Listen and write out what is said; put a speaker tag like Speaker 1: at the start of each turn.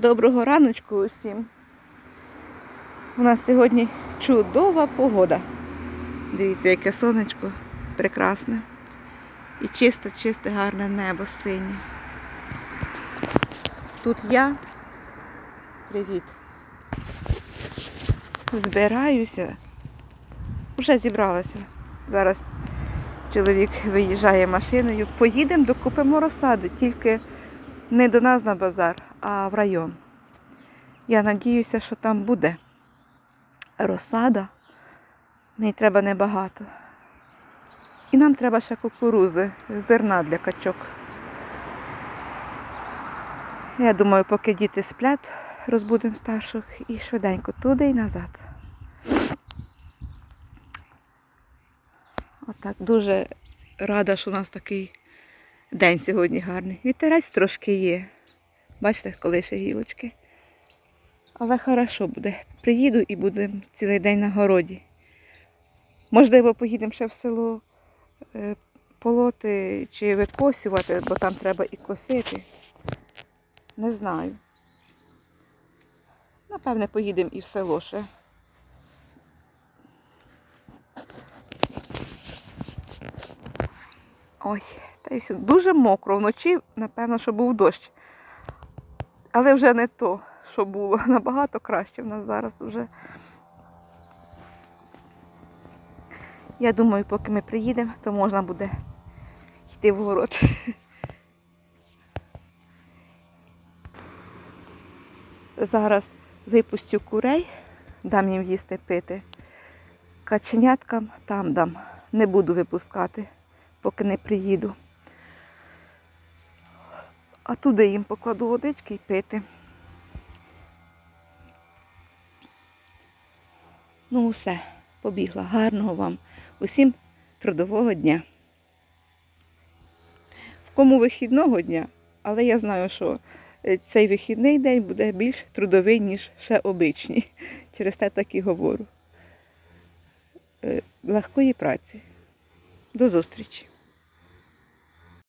Speaker 1: Доброго раночку усім. У нас сьогодні чудова погода. Дивіться, яке сонечко прекрасне. І чисте, чисте, гарне небо синє. Тут я. Привіт. Збираюся. Вже зібралася. Зараз чоловік виїжджає машиною. Поїдемо, докупимо розсади, тільки не до нас на базар, а в район. Я надіюся, що там буде розсада. Мені треба небагато. І нам треба ще кукурузи, зерна для качок. Я думаю, поки діти сплять, розбудемо старших і швиденько туди і назад. Отак дуже рада, що у нас такий день сьогодні гарний. Вітерець трошки є. Бачите, коли ще гілочки. Але хорошо буде. Приїду і будемо цілий день на городі. Можливо, поїдемо ще в село е, полоти чи викосювати, бо там треба і косити. Не знаю. Напевне, поїдемо і в село ще. Ой, та й все. Дуже мокро. Вночі, напевно, що був дощ. Але вже не то, що було. Набагато краще в нас зараз вже. Я думаю, поки ми приїдемо, то можна буде йти в город. Зараз випустю курей, дам їм їсти пити. Каченяткам там дам. Не буду випускати, поки не приїду. А туди їм покладу водички і пити. Ну, все, побігла. Гарного вам. Усім трудового дня. В кому вихідного дня, але я знаю, що е, цей вихідний день буде більш трудовий, ніж ще обичні. Через те так і говорю. Е, Легкої праці. До зустрічі!